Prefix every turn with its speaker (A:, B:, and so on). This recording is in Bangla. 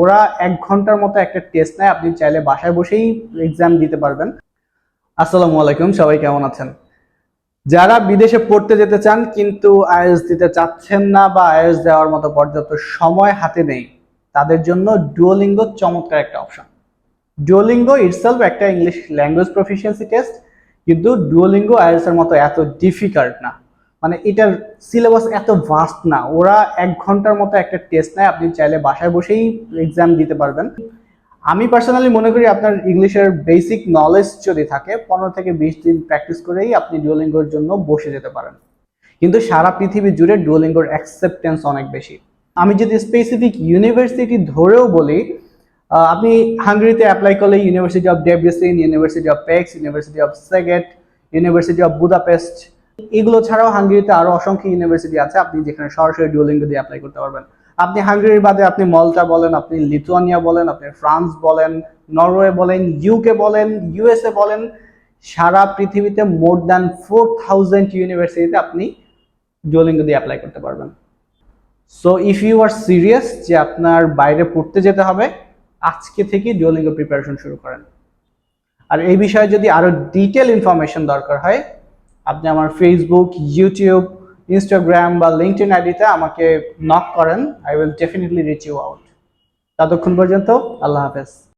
A: ওরা এক ঘণ্টার মতো একটা টেস্ট নেয়, আপনি চাইলে বাসায় বসেই এক্সাম দিতে পারবেন। আসসালামু আলাইকুম, সবাই কেমন আছেন? যারা বিদেশে পড়তে যেতে চান কিন্তু আইএস দিতে চাচ্ছেন না বা আইএস দেওয়ার মতো পর্যাপ্ত সময় হাতে নেই, তাদের জন্য ডুয়োলিঙ্গ চমৎকার একটা অপশন ডুয়োলিঙ্গ ইটসেলফ একটা ইংলিশ ল্যাঙ্গুয়েজ প্রফিসিয়েন্সি টেস্ট কিন্তু ডুয়োলিঙ্গ আইএস এর মতো এত ডিফিকাল্ট না। মানে এটার সিলেবাস এত ভাস্ট না। ওরা এক ঘণ্টার মতো একটা টেস্ট নেয়, আপনি চাইলে বাসায় বসেই এক্সাম দিতে পারবেন। আমি পার্সোনালি মনে করি আপনার ইংলিশের বেসিক নলেজ যদি থাকে, পনেরো থেকে বিশ দিন প্র্যাকটিস করেই আপনি ডুয়োলিঙ্গোর জন্য বসে যেতে পারেন। কিন্তু সারা পৃথিবী জুড়ে ডুয়োলিঙ্গোর অ্যাকসেপ্টেন্স অনেক বেশি। আমি যদি স্পেসিফিক ইউনিভার্সিটি ধরেও বলি আপনি হাঙ্গেরিতে অ্যাপ্লাই করলে university of Debrecen university of Pecs university of Szeged university of Budapest এগুলো ছাড়াও হাঙ্গেরিতে আরও অসংখ্য ইউনিভার্সিটি আছে। আপনি যেখানে সরাসরি ডুয়োলিঙ্গো দিয়ে অ্যাপ্লাই করতে পারবেন। আপনি হাঙ্গেরির বাদে আপনি মলটা বলেন, আপনি লিথুয়ানিয়া বলেন, আপনি ফ্রান্স বলেন, নরওয়ে বলেন ইউকে বলেন ইউএসএ বলেন, সারা পৃথিবীতে মোর দ্যান ফোর থাউজেন্ড ইউনিভার্সিটিতে আপনি ডুয়োলিঙ্গো দিয়ে অ্যাপ্লাই করতে পারবেন। So if you are serious যে আপনার বাইরে পড়তে যেতে হবে, আজকে থেকে ডুয়োলিঙ্গো প্রিপারেশন শুরু করেন। আর এই বিষয়ে যদি আরও ডিটেল ইনফরমেশন দরকার হয় আপনি আমার ফেসবুক ইউটিউব ইনস্টাগ্রাম বা লিঙ্কড আইডিতে আমাকে নক করেন I will definitely reach you out ততক্ষণ পর্যন্ত, আল্লাহ হাফেজ।